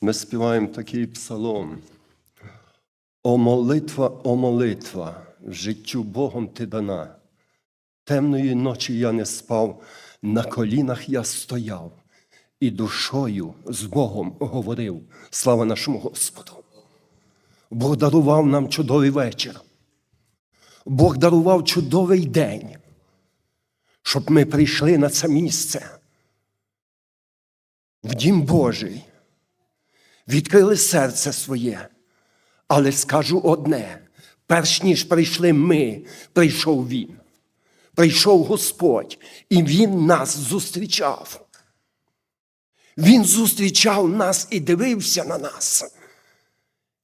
ми співаємо такий псалом. О молитва, о молитва, в життю Богом ти дана. Темної ночі я не спав, на колінах я стояв і душою з Богом говорив. Слава нашому Господу. Бог дарував нам чудовий вечір. Бог дарував чудовий день, щоб ми прийшли на це місце. В дім Божий, відкрили серце своє. Але скажу одне: перш ніж прийшли ми, прийшов Він. Прийшов Господь, і Він нас зустрічав. Він зустрічав нас і дивився на нас.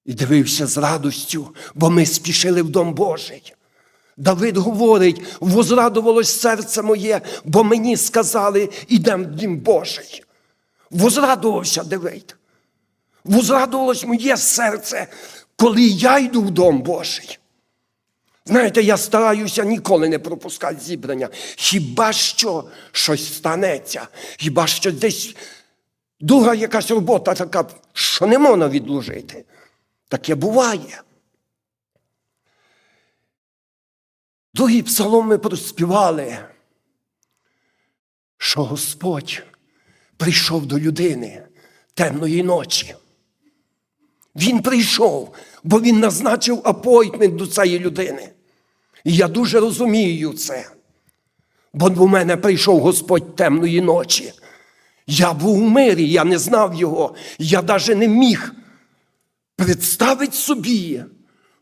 І дивився з радостю, бо ми спішили в Дом Божий. Давид говорить: возрадувалось серце моє, бо мені сказали, ідемо в Дім Божий. Возрадувався Давид. Возрадувалось моє серце, коли я йду в Дом Божий. Знаєте, я стараюся ніколи не пропускати зібрання. Хіба що щось станеться, хіба що десь друга якась робота така, що не можна відложити. Таке буває. Другий псалом ми проспівали, що Господь прийшов до людини темної ночі. Він прийшов, бо він назначив апойтмент до цієї людини. І я дуже розумію це. Бо до мене прийшов Господь темної ночі. Я був у мирі, я не знав його. Я навіть не міг представити собі,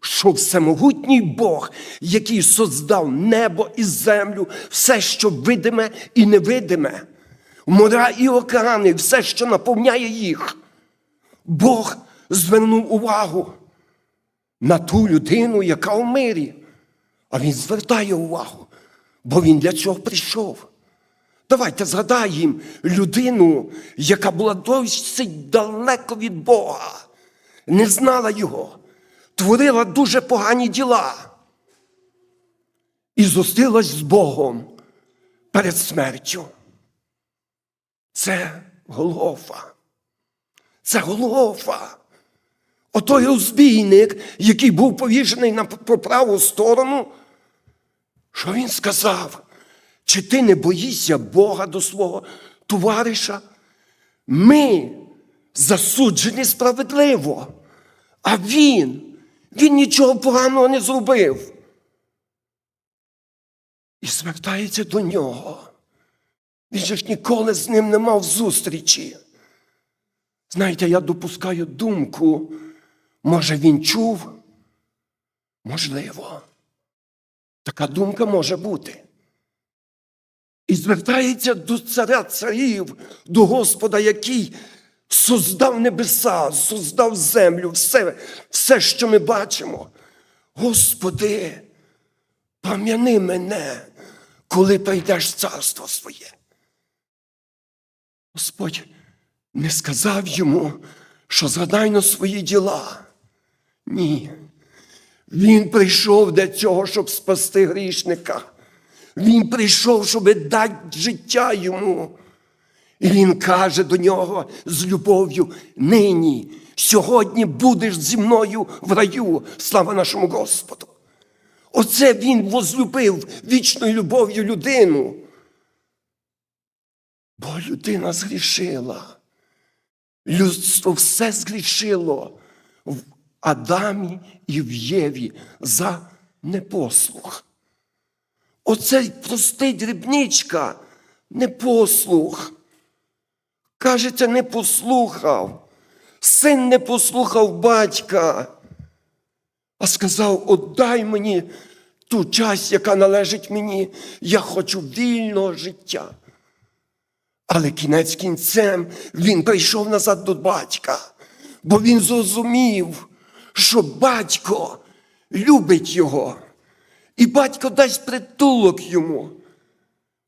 що всемогутній Бог, який создав небо і землю, все, що видиме і невидиме, моря і океани, все, що наповняє їх, Бог звернув увагу на ту людину, яка в мирі. А він звертає увагу, бо він для цього прийшов. Давайте згадаємо людину, яка була досить далеко від Бога, не знала Його, творила дуже погані діла і зустрілась з Богом перед смертю. Це Голгофа. Це Голгофа. Отой розбійник, який був повішений на праву сторону, що він сказав? Чи ти не боїшся Бога до свого товариша? Ми засуджені справедливо, а він, він нічого поганого не зробив. І звертається до нього. Він же ж ніколи з ним не мав зустрічі. Знаєте, я допускаю думку, може він чув? Можливо. Така думка може бути. І звертається до царя царів, до Господа, який создав небеса, создав землю, все, все, що ми бачимо. Господи, пам'яни мене, коли прийдеш в царство своє. Господь не сказав йому, що згадай на свої діла. Ні. Він прийшов для цього, щоб спасти грішника. Він прийшов, щоб дати життя йому. І він каже до нього з любов'ю: нині, сьогодні будеш зі мною в раю, слава нашому Господу. Оце він возлюбив вічною любов'ю людину. Бо людина згрішила. Людство все згрішило Адамі і в Єві за непослух. Оцей простий дрібничка непослух. Кажеться, не послухав. Син не послухав батька, а сказав: отдай мені ту часть, яка належить мені. Я хочу вільного життя. Але кінець кінцем він прийшов назад до батька, бо він зрозумів, що батько любить його. І батько дасть притулок йому.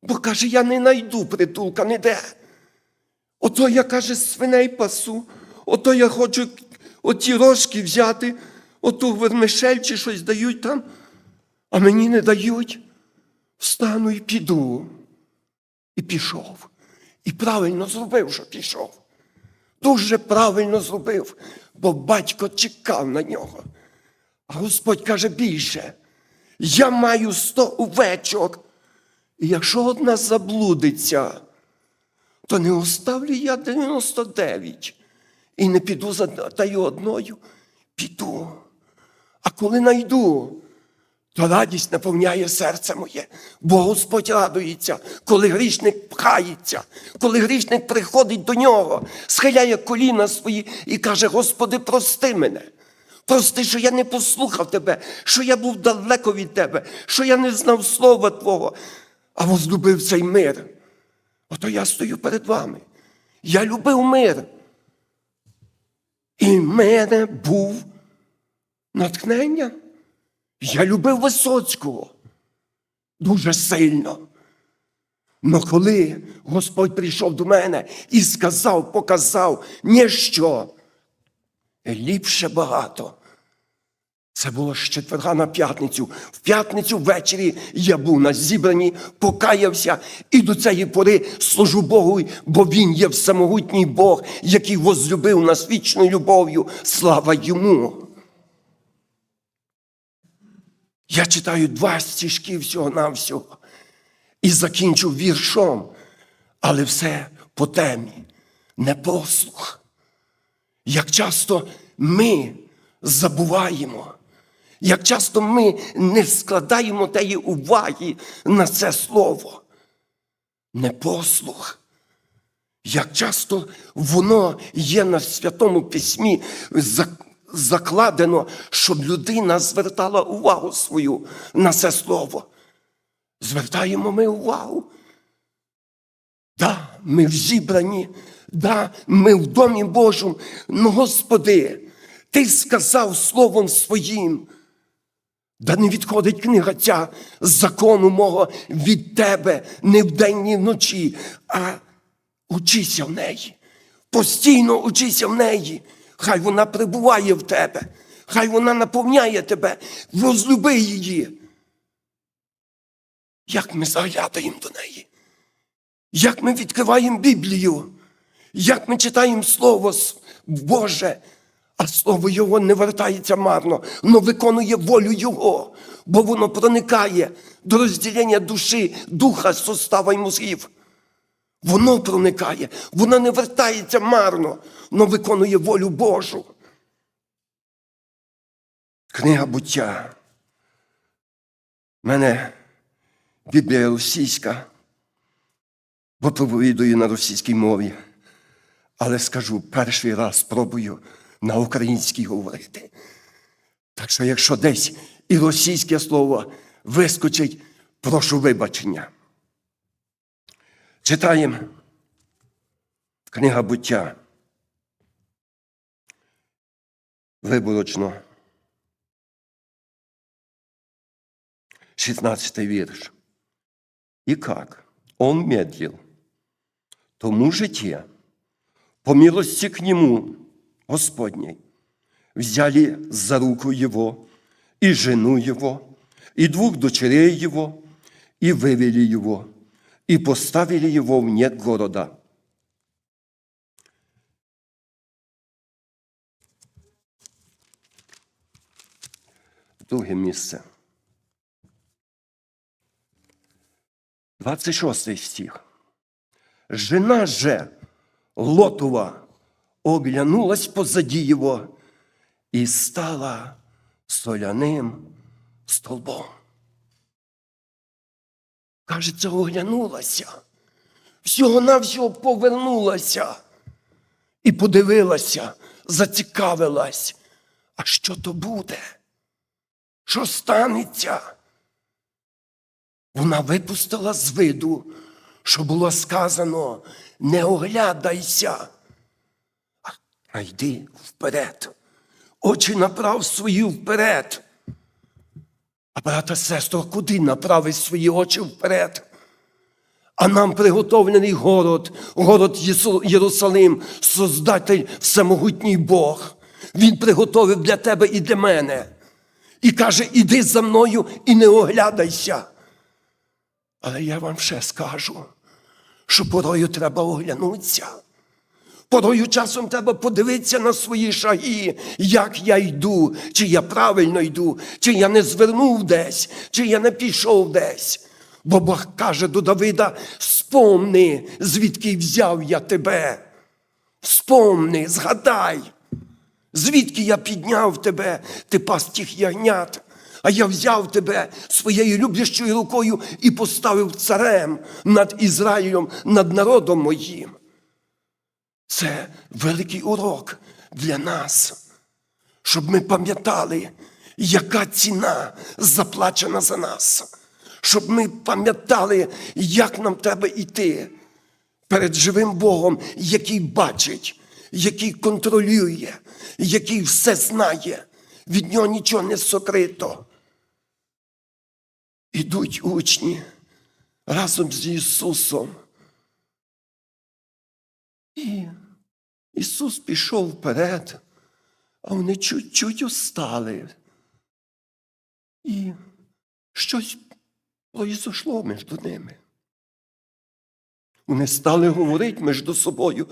Бо каже, я не найду притулка ніде. Ото я, каже, свиней пасу, ото я хочу оті рожки взяти, оту вермишель чи щось дають там, а мені не дають. Встану і піду. І пішов. І правильно зробив, що пішов. Дуже правильно зробив, бо батько чекав на нього. А Господь каже більше. Я маю сто овечок. І якщо одна заблудиться, то не оставлю я 99 і не піду за таю одною, піду. А коли найду, то радість наповняє серце моє, бо Господь радується, коли грішник пхається, коли грішник приходить до нього, схиляє коліна свої і каже: Господи, прости мене. Прости, що я не послухав тебе, що я був далеко від тебе, що я не знав слова Твого, а возлюбив цей мир. Ото я стою перед вами. Я любив мир. І в мене був натхнення. Я любив Висоцького дуже сильно. Но коли Господь прийшов до мене і сказав, показав ніщо, ліпше багато. Це було з четверга на п'ятницю. В п'ятницю ввечері я був на зібранні, покаявся і до цієї пори служу Богу, бо Він є всемогутній Бог, який возлюбив нас вічною любов'ю. Слава йому. Я читаю два стіжки всього-навсього і закінчу віршом, але все по темі, непослух. Як часто ми забуваємо, як часто ми не складаємо тієї уваги на це слово. Непослух. Як часто воно є на Святому Письмі закладено, щоб людина звертала увагу свою на це слово. Звертаємо ми увагу. Да, ми в зібранні, да, ми в Домі Божому. Ну, Господи, Ти сказав Словом Своїм. Да не відходить книга ця закону мого від Тебе не вдень, ні вночі, а учися в неї. Постійно учися в неї. Хай вона прибуває в тебе, хай вона наповняє тебе, возлюби її. Як ми заглядаємо до неї? Як ми відкриваємо Біблію, як ми читаємо Слово Боже, а Слово Його не вертається марно, но виконує волю Його, бо воно проникає до розділення душі, духа, сустава і мозгів. Воно проникає, воно не вертається марно, но виконує волю Божу. Книга буття. У мене Біблія російська бо проповідую на російській мові. Але скажу, перший раз спробую на українській говорити. Так що, якщо десь і російське слово вискочить, прошу вибачення. Читаємо книга буття. Виборочно. 16 вірш. И как? Он медлил. Тому житие, по милости к нему, Господней, взяли за руку его и жену его, и двух дочерей его, и вывели его, и поставили его вне города. Друге місце. 26 стих. Жена же Лотова оглянулась позади его и стала соляным столбом. Кажеться, оглянулася, всього-навсього повернулася і подивилася, зацікавилась. А що то буде? Що станеться? Вона випустила з виду, що було сказано, не оглядайся, а йди вперед. Очі направ свої вперед. А брата сестро, куди направить свої очі вперед? А нам приготовлений город, город Єрусалим, Создатель всемогутній Бог. Він приготовив для тебе і для мене. І каже, іди за мною і не оглядайся. Але я вам ще скажу, що порою треба оглянутися. Порою часом треба подивитися на свої шаги, як я йду, чи я правильно йду, чи я не звернув десь, чи я не пішов десь. Бо Бог каже до Давида: спомни, звідки взяв я тебе. Спомни, згадай, звідки я підняв тебе, ти пас тих ягнят, а я взяв тебе своєю люблячою рукою і поставив царем над Ізраїлем, над народом моїм. Це великий урок для нас, щоб ми пам'ятали, яка ціна заплачена за нас, щоб ми пам'ятали, як нам треба йти перед живим Богом, який бачить, який контролює, який все знає, від нього нічого не сокрито. Ідуть учні разом з Ісусом. І Ісус пішов вперед, а вони чуть-чуть устали. І щось произошло між ними. Вони стали говорити між собою,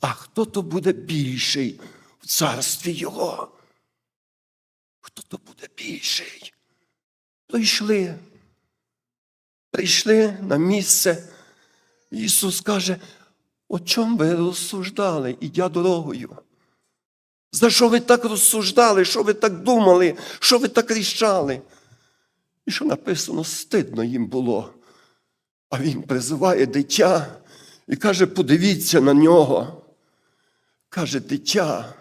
а хто то буде більший в царстві Його? Хто то буде більший? Прийшли. Прийшли на місце. Ісус каже, о чому ви розсуждали, ідя дорогою? За що ви так розсуждали, що ви так думали, що ви так рішали? І що написано, стидно їм було. А він призиває дитя і каже: подивіться на нього. Каже, дитя,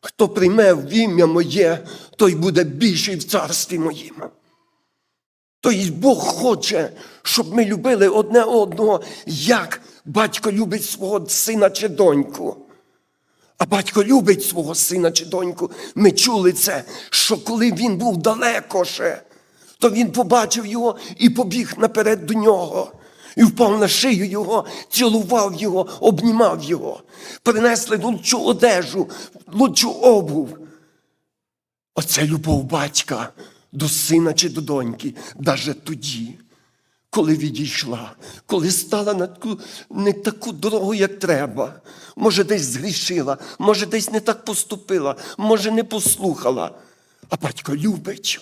хто прийме в ім'я моє, той буде більший в царстві моїм. Тобто Бог хоче, щоб ми любили одне одного, як батько любить свого сина чи доньку. А батько любить свого сина чи доньку. Ми чули це, що коли він був далеко ще, то він побачив його і побіг наперед до нього. І впав на шию його, цілував його, обнімав його, принесли лучшу одежу, лучшу обув. Оце любов батька до сина чи до доньки, даже тоді, коли відійшла, коли стала на таку, не таку дорогу, як треба. Може, десь згрішила, може, десь не так поступила, може, не послухала. А батько любить.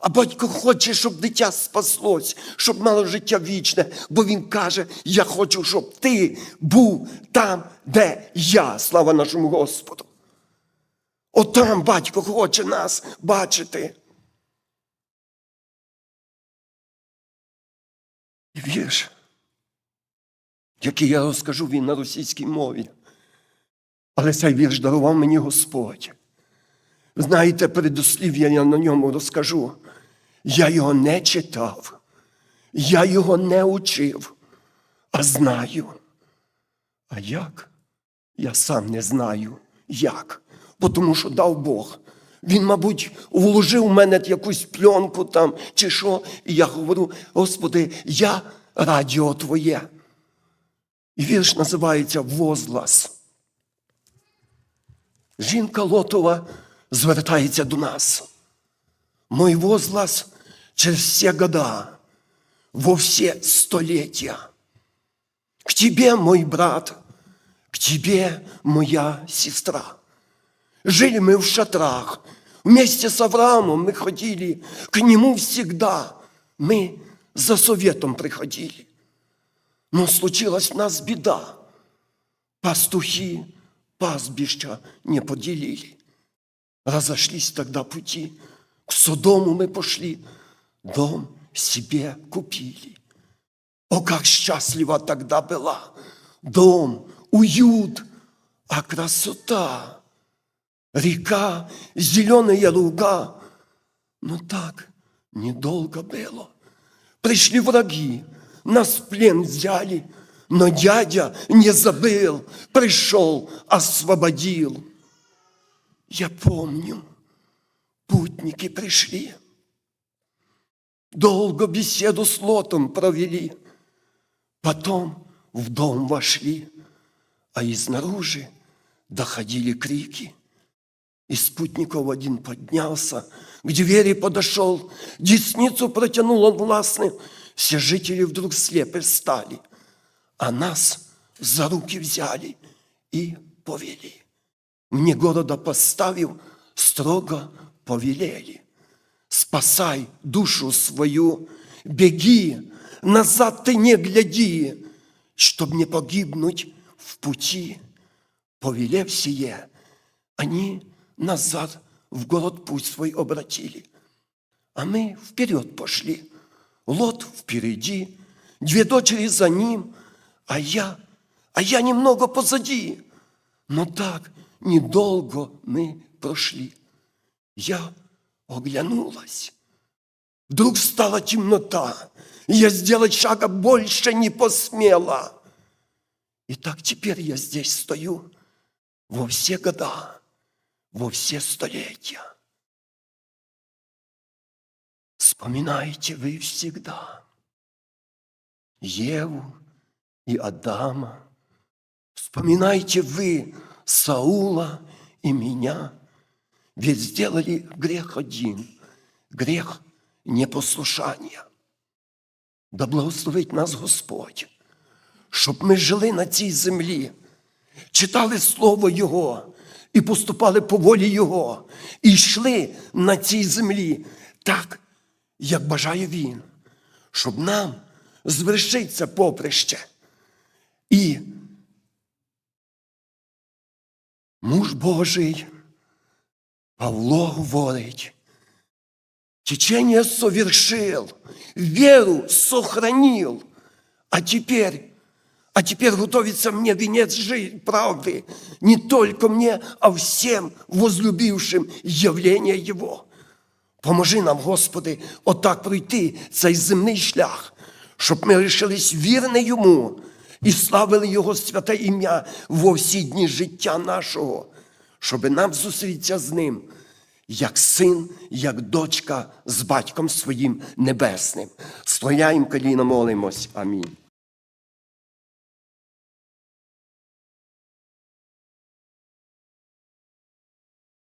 А батько хоче, щоб дитя спаслось, щоб мало життя вічне, бо він каже: Я хочу, щоб ти був там, де я. Слава нашому Господу. Отам батько хоче нас бачити. Вірш, який я розкажу він на російській мові. Але цей вірш дарував мені Господь. Знаєте, передослів'я я на ньому розкажу. Я його не читав, я його не учив, а знаю. А як? Я сам не знаю, як. Бо тому що дав Бог. Він, мабуть, вложив в мене якусь пленку там чи що, і я говорю, Господи, я радіо Твоє. І вірш називається Возглас. Жінка Лотова звертається до нас. Мой возглас через все года, во все столетия. К тебе, мой брат, к тебе, моя сестра. Жили мы в шатрах, вместе с Авраамом мы ходили, к нему всегда мы за советом приходили. Но случилась в нас беда. Пастухи пастбища не поделили. Разошлись тогда пути. К Содому мы пошли, дом себе купили. О, как счастлива тогда была! Дом, уют, а красота! Река, зеленые луга. Но так недолго было. Пришли враги, нас в плен взяли, но дядя не забыл, пришел, освободил. Я помню, путники пришли. Долго беседу с Лотом провели. Потом в дом вошли, а изнаружи доходили крики. Из спутников один поднялся, к двери подошел, десницу протянул он властный. Все жители вдруг слепы стали, а нас за руки взяли и повели. Мне города поставив, строго повелели. Спасай душу свою, беги, назад ты не гляди, чтоб не погибнуть в пути. Повелев сие, они назад в город путь свой обратили. А мы вперед пошли. Лот впереди, две дочери за ним, а я, а я немного позади. Но так недолго мы прошли. Я оглянулась. Вдруг стала темнота. и Я сделать шага больше не посмела. И так теперь я здесь стою во все года, во все столетия. Вспоминайте вы всегда Еву и Адама. Вспоминайте вы Саула и меня. Ведь сделали грех один, грех непослушання. Да благословить нас Господь, щоб ми жили на цій землі, читали Слово Його і поступали по волі Його, і йшли на цій землі так, як бажає Він, щоб нам звершиться поприще. І муж Божий Павло говорить, течение совершил, веру сохранил, а теперь, а теперь готовится мне венец жизни, правды, не только мне, а всем возлюбившим явление Его. Поможи нам, Господи, отак пройти цей земний шлях, щоб ми лишились вірні Йому і славили Його святе ім'я во всі дні життя нашого, щоб нам зустрітися з Ним, як син, як дочка з батьком своїм небесним. Стояємо коліна, молимось. Амінь.